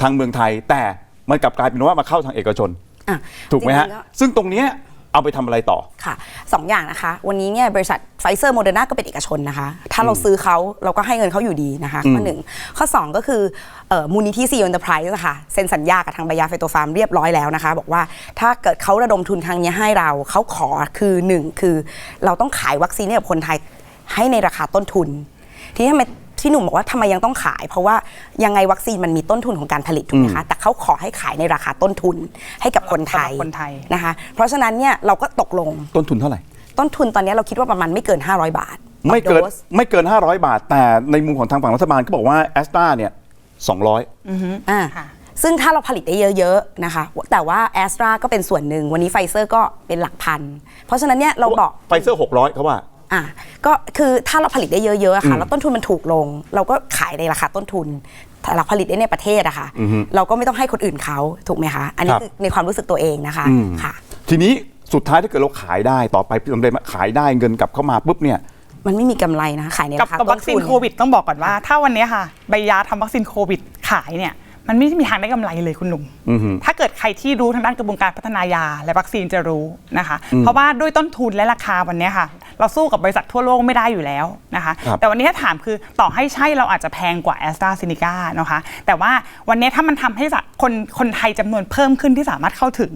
ทางเมืองไทย แต่มันกลับกลายเป็นว่ามาเข้าทางเอกชน อะถูกไหมฮะ จริงๆแล้ว ซึ่งตรงเนี้ย เอาไปทำอะไรต่อค่ะสองอย่างนะคะ วันนี้เนี่ยบริษัทไฟเซอร์โมเดอร์นาก็เป็นเอกชนนะคะ ถ้าเราซื้อเขาเราก็ให้เงินเขาอยู่ดีนะคะ ข้อหนึ่งข้อ 2 ก็คือเอ่อมูลนิธิซีโอนเตอร์ไพรส์ค่ะเซ็นสัญญากับทางบายาเฟโตฟาร์มเรียบร้อยแล้วนะคะ บอกว่าถ้าเกิดเขาระดมทุนครั้งนี้ให้เราเขาขอคือหนึ่งคือ เราต้องขายวัคซีนให้กับคนไทยให้ในราคาต้นทุน ที่ทำไม ที่หนุ่มบอกว่าทำไมยังต้องขาย เพราะว่ายังไงวัคซีนมันมีต้นทุนของการผลิตถูกไหมคะแต่เขาขอให้ขายในราคาต้นทุนให้กับคนไทยสำหรับคนไทยนะคะเพราะฉะนั้นเนี่ยเราก็ตกลงต้นทุนเท่าไหร่ ต้นทุนตอนนี้เราคิดว่าประมาณไม่เกิน 500 บาทต่อไม่เกินโดส ไม่เกิน 500 บาท แต่ในมุมของทางฝั่งรัฐบาลก็บอกว่าแอสตราเนี่ย200 อ่าค่ะซึ่งถ้าเราผลิตได้เยอะๆนะคะ แต่ว่าแอสตราก็เป็นส่วนหนึ่ง วันนี้ไฟเซอร์ก็เป็นหลักพัน เพราะฉะนั้นเนี่ยเราบอกไฟเซอร์600เขาว่า อะก็คือถ้าเราผลิตได้เยอะๆอะค่ะอืมแล้วต้นทุนมันถูกลง เราก็ขายในราคาต้นทุนถ้าเราผลิตได้ในประเทศอะค่ะ เราก็ไม่ต้องให้คนอื่นเขาถูกไหมคะอันนี้ครับคือในความรู้สึกตัวเองนะคะอืมค่ะ ทีนี้สุดท้ายถ้าเกิดเราขายได้ต่อไปสำเร็จขายได้เงินกลับเข้ามาปุ๊บเนี่ยมันไม่มีกำไรนะคะขายในกับราคากับต้วันคซีทุนนโควิดต้องบอกก่อนว่า ถ้าวันเนี้ยค่ะใบยาทำวัคซีนโควิดขายเนี่ยมันไม่มีทางได้กำไรเลยคุณหนุ่มอือฮึถ้าเกิดใครที่รู้ทางด้านกระบวนการพัฒนายา และวัคซีนจะรู้นะคะ เพราะว่าด้วยต้นทุนและราคาวันเนี้ยค่ะ เราสู้กับบริษัททั่วโลกไม่ได้อยู่แล้วนะคะครับแต่วันนี้ถ้าถามคือต่อให้ใช่เราอาจจะแพงกว่าแอสตราเซเนกานะคะ แต่ว่าวันนี้ถ้ามันทำให้สัคนคนไทยจำนวนเพิ่มขึ้นที่สามารถเข้าถึง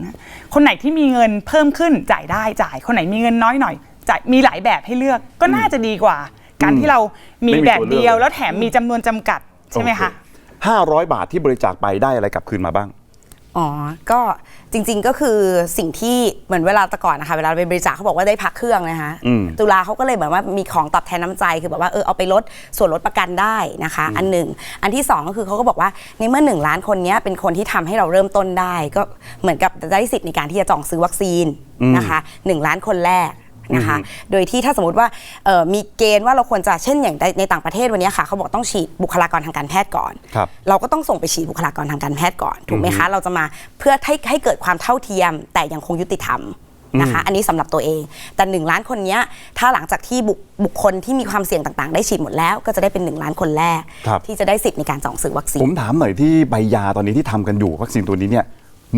คนไหนที่มีเงินเพิ่มขึ้นจ่ายได้จ่าย คนไหนมีเงินน้อยหน่อยจ่ายมีหลายแบบให้เลือกก็น่าจะดีกว่า การที่เรามีไม่มีแบบตัวเลือกเดียวเลยแล้วแถมมีจำนวนจำกัดใช่ไหมคะห้าร้อยบาทที่บริจาคไปได้อะไรกลับคืนมาบ้างอ๋อก็ จริง ๆก็คือสิ่งที่เหมือนเวลาแต่ก่อนนะคะเวลาไปบริจาคเขาบอกว่าได้พักเครื่องนะคะอืม ตุลาเขาก็เลยเหมือนว่ามีของตอบแทนน้ำใจคือแบบว่าเออเอาไปลดส่วนลดประกันได้นะคะ อันหนึ่งอันที่สองก็คือเขาก็บอกว่าในเมื่อหนึ่งล้านคนเนี้ยเป็นคนที่ทำให้เราเริ่มต้นได้ ก็เหมือนกับได้สิทธิ์ในการที่จะจองซื้อวัคซีนนะคะหนึ่งล้านคนแรก นะคะ โดยที่ถ้าสมมติว่าเอ่อมีเกณฑ์ว่าเราควรจะเช่นอย่างในในต่างประเทศวันเนี้ยค่ะเขาบอกต้องฉีดบุคลากรทางการแพทย์ก่อนครับเราก็ต้องส่งไปฉีดบุคลากรทางการแพทย์ก่อนถูกไหมคะเราจะมาเพื่อให้ให้เกิดความเท่าเทียม แต่ยังคงยุติธรรมนะคะอันนี้สำหรับตัวเอง แต่หนึ่งล้านคนเนี้ยถ้าหลังจากที่บุคบุคคลที่มีความเสี่ยงต่างๆ ได้ฉีดหมดแล้วก็จะได้เป็นหนึ่งล้านคนแรกครับที่จะได้สิทธิ์ในการจองซื้อวัคซีผนมถามหน่อยที่ใบยาตอนนี้ที่ทำกันอยู่วัคซีนตัวนี้เนี่ย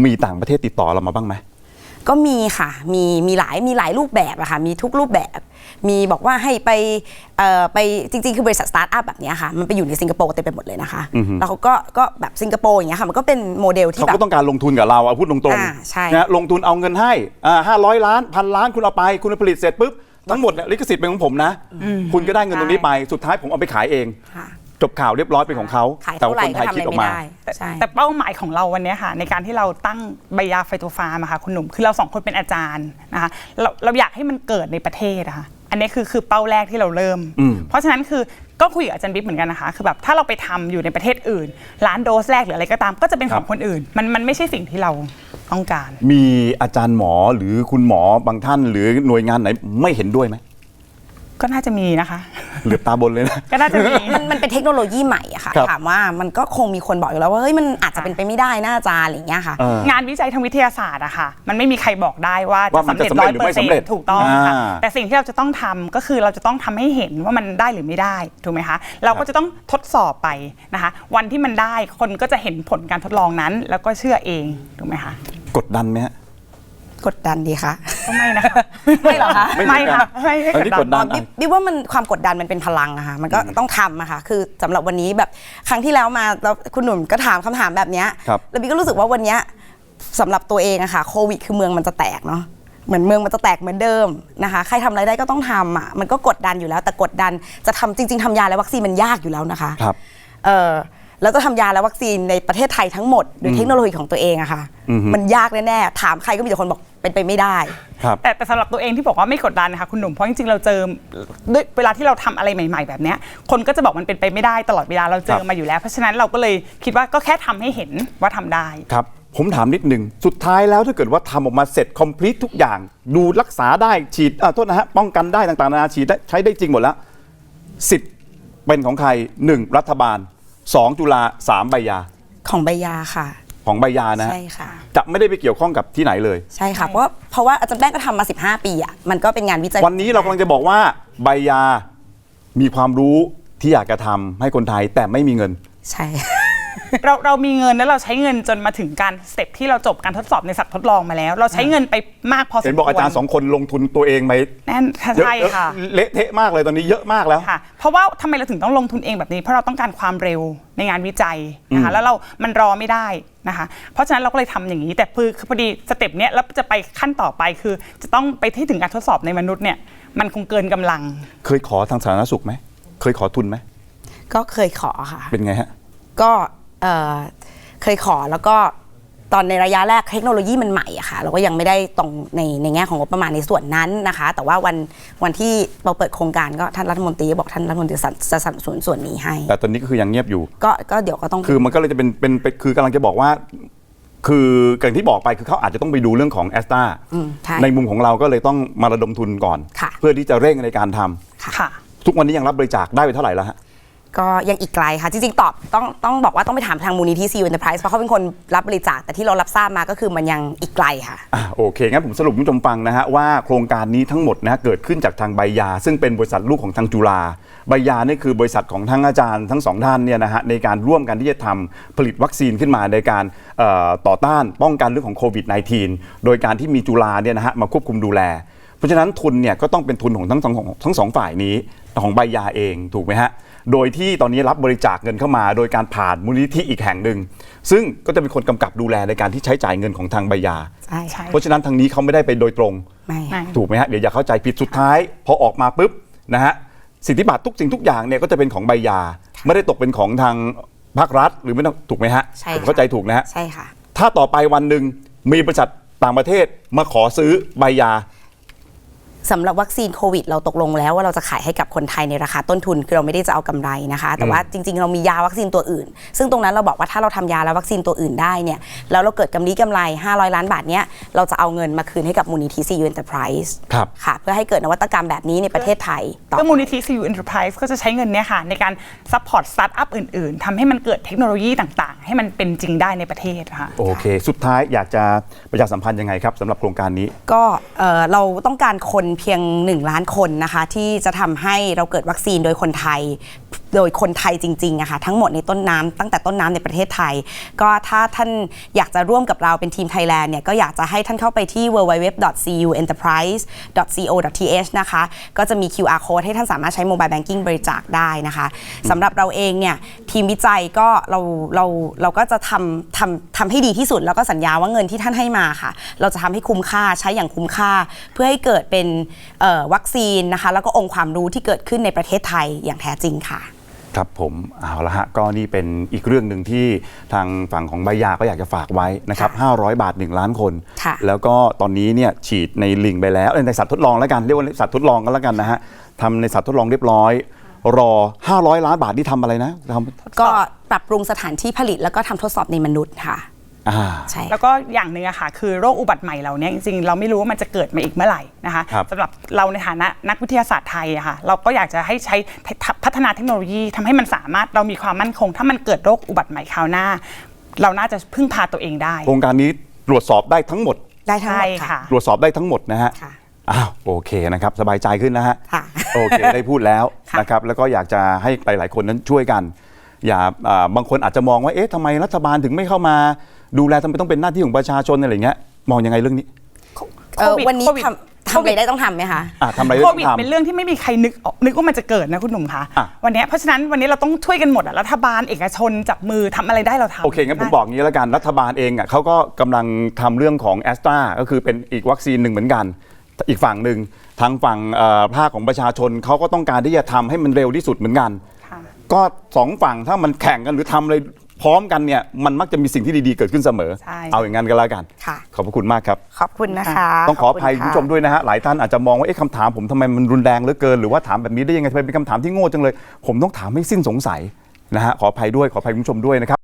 มีต่างประเทศติดต่อเรามาบ้างไหม ก็มีค่ะ มีมีหลายมีหลายรูปแบบอะค่ะ มีทุกรูปแบบ มีบอกว่าให้ไปเอ่อไปจริงๆ คือบริษัทสตาร์ทอัพแบบเนี้ยค่ะ มันไปอยู่ในสิงคโปร์เต็มไปหมดเลยนะคะแล้วเขาก็ก็แบบสิงคโปร์อย่างเงี้ยค่ะ มันก็เป็นโมเดลที่เขาแบบก็ต้องการลงทุนกับเราเอาพูดตรงอ่าใช่นะลงทุนเอาเงินให้ห้าร้อยล้านพันล้านคุณเอาไป คุณผลิตเสร็จปุ๊บทั้งหมดเนี่ยลิขสิทธิ์เป็นของผมนะ คุณก็ได้เงินตรงนี้ไปสุดท้ายผมเอาไปขายเอง ค่ะ จบข่าวเรียบร้อยเป็นของเขาขายแต่เท่าว่าไหร่คนไทก็ยทำคิอะดไรออกไม่มา ได้แต่ใช่ แต่เป้าหมายของเราวันเนี้ยค่ะ ในการที่เราตั้งใบยาไฟโตฟาร์มอะค่ะคุณหนุ่มคือเราสองคนเป็นอาจารย์นะคะเราเราอยากให้มันเกิดในประเทศอะค่ะอันนี้คือคือเป้าแรกที่เราเริ่ม อืม เพราะฉะนั้นคือก็คุยกับอาจารย์บิ๊กเหมือนกันนะคะคือแบบถ้าเราไปทำอยู่ในประเทศอื่นล้านโดสแรกหรืออะไรก็ตามก็จะเป็นของคนอื่น มันมันไม่ใช่สิ่งที่เราต้องการ มีอาจารย์หมอหรือคุณหมอบางท่าน หรือหน่วยงานไหนไม่เห็นด้วยไหม ก็น่าจะมีนะคะ เหลือบตาบนเลยนะ ก็น่าจะมี มันมันเป็นเทคโนโลยีใหม่อะค่ะ ครับถามว่ามันก็คงมีคนบอกอยู่แล้วว่าเฮ้ยมันอาจจะเป็นไปไม่ได้น่าอาจารย์อะไรอย่างเงี้ยค่ะเอองานวิจัยทางวิทยาศาสตร์อะค่ะ มันไม่มีใครบอกได้ว่าว่ามันจะจะสำสำเร็เร็จจหรือร้อยไม่เปอร์เซ็นสำเร็จต์ถูกต้องอ่าค่ะแต่สิ่งที่เราจะต้องทำก็คือเราจะต้องทำให้เห็นว่ามันได้หรือไม่ได้ ถูกไหมคะ เราก็จะต้องทดสอบไปนะคะ วันที่มันได้คนก็จะเห็นผลการทดลองนั้น แล้วก็เชื่อเอง ถูกไหมคะ กดดันไหมฮะ กดดันดีคะก็ไม่นะคะไม่เหรอคะไม่ไม่เหมือนกันค่ะไม่ไม่อันนี้กกดดดัดันนบิ๊กบิ๊กว่ามันความกดดันมันเป็นพลังอะค่ะมันก็ต้องทำอะค่ะคือสำหรับวันนี้แบบครั้งที่แล้วมาแล้วคุณหนุ่มก็ถามคำถามแบบเนี้ยครับแล้วบิ๊กก็รู้สึกว่าวันเนี้ยสำหรับตัวเองอะค่ะโควิดคือเมืองมันจะแตกเนาะเหมือนเมืองมันจะแตกเหมือนเดิมนะคะใครทำอะไรได้ก็ต้องทำอะมันก็กดดันอยู่แล้ว แต่กดดันจะทำจริง ๆทำยาและวัคซีนมันยากอยู่แล้วนะคะครับเออแล้วจะทำยาและวัคซีนในประเทศไทยทั้งหมดโดยเทคโนโลยีของตัวเองอะค่ะอือฮึมันยากแน่ๆถามใครก็มีแต่คนบอก เป็นไปไม่ได้ ครับแต่แต่สำหรับตัวเองที่บอกว่าไม่กดดันนะคะคุณหนุ่มเพราะจริงๆเราเจอด้วยเวลาที่เราทำอะไรใหม่ ๆ แบบเนี้ยคนก็จะบอกมันเป็นไปไม่ได้ตลอดเวลาเราเจครัอบมาอยู่แล้ว เพราะฉะนั้นเราก็เลยคิดว่าก็แค่ทำให้เห็นว่าทำได้ ครับ ผมถามนิดหนึ่งสุดท้ายแล้วถ้าเกิดว่าทำออกมาเสร็จคอมพลีททุกอย่าง ดูรักษาได้ฉีดอ่าโทษนะฮะป้องกันได้ต่างๆนานาฉีดได้ใช้ได้จริงหมดแล้วสิทธิ์เป็นของใครหนึ่งรัฐบาลสองจุฬาสามใบยา ของใบยาค่ะ ของใบยานะฮะใช่ค่ะ จะไม่ได้ไปเกี่ยวข้องกับที่ไหนเลย ใช่ค่ะ เพราะว่าเพราะว่าอาจารย์แป้งก็ทำมา 15 ปีอะมันก็เป็นงานวิจัยวันนี้เรากำลังจะบอกว่าใบยามีความรู้ที่อยากจะทำให้คนไทยแต่ไม่มีเงิน ใช่ เราเรามีเงินแล้วเราใช้เงินจนมาถึงการสเต็ปที่เราจบการทดสอบในสัตว์ทดลองมาแล้ว เราใช้เงินไปมากพอสมควรเห็นบอกอาจารย์สองคนลงทุนตัวเองไปแน่นเยอะใช่ค่ะเละเทะมากเลยตอนนี้เยอะมากแล้วค่ะ เพราะว่าทำไมเราถึงต้องลงทุนเองแบบนี้ เพราะเราต้องการความเร็วในงานวิจัยนะคะแล้วเรา มันรอไม่ได้นะคะ เพราะฉะนั้นเราก็เลยทำอย่างนี้ แต่คือคือพอดีสเต็ปเนี้ยแล้วจะไปขั้นต่อไปคือ จะต้องไปที่ถึงการทดสอบในมนุษย์เนี่ยมันคงเกินกำลัง เคยขอทางสาธารณสุขไหมเคยขอทุนไหมก็เคยขอค่ะ เป็นไงฮะ ก็ เอ่อเคยขอแล้วก็ตอนในระยะแรกเทคโนโลยีมันใหม่อะค่ะเราก็ยังไม่ได้ตรงในในแง่ของงบประมาณในส่วนนั้นนะคะ แต่ว่าวันวันที่เราเปิดโครงการก็ท่านรัฐมนตรีบอกท่านรัฐมนตรีจะสนับสนุนส่วนนี้ให้ แต่ตอนนี้ก็คือยังเงียบอยู่ ก็ก็เดี๋ยวก็ต้องคือมันก็เลยจะเป็นเป็นเป็นคือกำลังจะบอกว่า คืออย่างที่บอกไปคือเขาอาจจะต้องไปดูเรื่องของแอสตราอืมใช่ ในมุมของเราก็เลยต้องมาระดมทุนก่อน ค่ะ เพื่อที่จะเร่งในการทำค่ะ ทุกวันนี้ยังรับบริจาคได้ไปเท่าไหร่แล้วฮะ ก็ยังอีกไกลค่ะ จริงๆ ตอบต้องต้องบอกว่าต้องไปถามทางมูลนิธิซีเอ็นเตอร์ไพรส์เพราะเขาเป็นคนรับบริจาคแต่ที่เรารับทราบมาก็คือมันยังอีกไกลค่ะอะโอเค งั้นผมสรุปคุณผู้ชมฟังนะฮะว่าโครงการนี้ทั้งหมดนะฮะเกิดขึ้นจากทางใบยา ซึ่งเป็นบริษัทลูกของทางจุฬาใบยานี่คือบริษัทของทั้งอาจารย์ทั้งสองท่านเนี่ยนะฮะในการร่วมกันที่จะทำผลิตวัคซีนขึ้นมาในการเอ่อต่อต้านป้องกันเรื่องของโควิด -19 โดยการที่มีจุฬาเนี่ยนะฮะมาควบคุมดูแล เพราะฉะนั้นทุนเนี่ยก็ต้องเป็นทุนของทั้งสองทั้งสองฝ่ายนี้ของใบยาเองถูกไหมฮะ โดยที่ตอนนี้รับบริจาคเงินเข้ามา โดยการผ่านมูลนิธิอีกแห่งหนึ่ง ซึ่งก็จะเป็นคนกำกับดูแลในการที่ใช้จ่ายเงินของทางใบยา ใช่ใช่ค่ะเพราะฉะนั้นทางนี้เขาไม่ได้ไปโดยตรง ไม่ไม่ ถูกไหมฮะ เดี๋ยวอย่าเข้าใจผิดสุดท้าย พอออกมาปุ๊บนะฮะสิทธิบัตรทุกสิ่งทุกอย่างเนี่ยก็จะเป็นของใบยา ไม่ได้ตกเป็นของทางภาครัฐ หรือไม่ต้องถูกไหมฮะใช่ผมค่ะเข้าใจถูกนะฮะ ใช่ค่ะ ถ้าต่อไปวันหนึ่งมีบริษัทต่างประเทศมาขอซื้อใบยา สำหรับวัคซีนโควิด เราตกลงแล้วว่าเราจะขายให้กับคนไทยในราคาต้นทุนคือเราไม่ได้จะเอากำไรนะคะ แต่ว่าจริง ๆ เรามียาวัคซีนตัวอื่น ซึ่งตรงนั้นเราบอกว่าถ้าเราทำยาและวัคซีนตัวอื่นได้เนี่ยแล้วเราเกิดกำไรกำไร 500 ล้านบาทเนี้ยเราจะเอาเงินมาคืนให้กับมูลนิธิซียูเอ็นเตอร์ไพรส์ครับค่ะเพื่อให้เกิดนวัตกรรมแบบนี้ในประเทศไทยต่อเพื่อมูลนิธิ CU Enterprise ก็จะใช้เงินเนี้ยค่ะในการซัพพอร์ตสตาร์ทอัพอื่นๆทำให้มันเกิดเทคโนโลยีต่างๆ ให้มันเป็นจริงได้ในประเทศค่ะโอเค สุดท้ายอยากจะประชาสัมพันธ์ยังไงครับสำหรับโครงการนี้ ก็เอ่อเราต้องการคนเพียง 1 ล้านคนนะคะ ที่จะทำให้เราเกิดวัคซีนโดยคนไทย โดยคนไทยจริงๆอะค่ะทั้งหมดในต้นน้ำตั้งแต่ต้นน้ำในประเทศไทย ก็ถ้าท่านอยากจะร่วมกับเราเป็นทีมไทยแลนด์เนี่ยก็อยากจะให้ท่านเข้าไปที่ www.cuenterprise.co.th นะคะก็จะมี QR code ให้ท่านสามารถใช้ mobile banking บริจาคได้นะคะสำหรับเราเองเนี่ยทีมวิจัยก็เราเราเราก็จะทำทำทำให้ดีที่สุด แล้วก็สัญญาว่าเงินที่ท่านให้มาค่ะ เราจะทำให้คุ้มค่าใช้อย่างคุ้มค่า เพื่อให้เกิดเป็นวัคซีนนะคะแล้วก็องค์ความรู้ที่เกิดขึ้นในประเทศไทยอย่างแท้จริงค่ะ ครับผมเอาละฮะก็นี่เป็นอีกเรื่องหนึ่งที่ทางฝั่งของใบยาก็อยากจะฝากไว้นะครับค่ะ500 บาท 1 ล้านคนค่ะแล้วก็ตอนนี้เนี่ยฉีดในลิงไปแล้วเอ้ยในสัตว์ทดลองแล้วกันเรียกว่าสัตว์ทดลองกันแล้วกันนะฮะทำในสัตว์ทดลองเรียบร้อย รอ 500 ล้านบาทที่ทำอะไรนะทำก็ปรับปรุงสถานที่ผลิตแล้วก็ทำทดสอบในมนุษย์ค่ะอ่า ใช่แล้วก็อย่างหนึ่งอะค่ะคือโรคอุบัติใหม่เหล่านี้จริงๆ เราไม่รู้ว่ามันจะเกิดมาอีกเมื่อไหร่นะคะครับสำหรับเราในฐานะนักวิทยาศาสตร์ไทยอะค่ะเราก็อยากจะให้ใช้พัฒนาเทคโนโลยีทำให้มันสามารถเรามีความมั่นคง ถ้ามันเกิดโรคอุบัติใหม่คราวหน้า เราน่าจะพึ่งพาตัวเองได้โครงการนี้ตรวจสอบได้ทั้งหมดได้ทั้งหมใช่ดค่ะค่ะ ตรวจสอบได้ทั้งหมดนะฮะค่ะอ้าวโอเคนะครับ สบายใจขึ้นนะฮะค่ะโอเคได้พูดแล้วค่ะนะครับแล้วก็อยากจะให้หลายๆคนนั้นช่วยกัน อย่าอ่าบางคนอาจจะมองว่าเอ๊ะทำไมรัฐบาลถึงไม่เข้ามา ดูแลทำไมต้องเป็นหน้าที่ของประชาชนอะไรอย่างเงี้ยมองยังไงเรื่องนี้เอ่อโควิดวันนี้โควิด ทำทำอะไรได้ต้องทำไหมคะ อะทำอะไรได้โคต้องวิดทำ เป็นเรื่องที่ไม่มีใครนึกออกนึกว่ามันจะเกิดนะคุณหนุ่มคะอะ วันเนี้ยเพราะฉะนั้นวันนี้เราต้องช่วยกันหมดอะรัฐบาลเอกชนจับมือทำอะไรได้เราทำ โอเคงั้นผมบอกงี้แล้วกันรัฐบาลเองอะเขาก็กำลังทำเรื่องของแอสตราก็คือเป็นอีกวัคซีนหนึ่งเหมือนกัน อีกฝั่งหนึ่งทางฝั่งเอ่อภาคของประชาชนเขาก็ต้องการที่จะทำให้มันเร็วที่สุดเหมือนกัน ค่ะ ก็สองฝั่งถ้ามันแข่งกันหรือทำอะไร พร้อมกันเนี่ยมันมักจะมีสิ่งที่ดีๆเกิดขึ้นเสมอ ใช่เอาอย่างนั้นก็แล้วกัน ค่ะ ขอบพระคุณมากครับ ขอบคุณนะคะต้องขออภัยบคุณผู้ชมด้วยนะฮะหลายท่านอาจจะมองว่าเอ๊ะคำถามผมทำไมมันรุนแรงเหลือเกิน หรือว่าถามแบบนี้ได้ยังไงทำไมเป็นคำถามที่โง่จังเลย ผมต้องถามให้สิ้นสงสัยนะฮะขออภัยด้วยขออภัยคุณผู้ชมด้วยนะครับ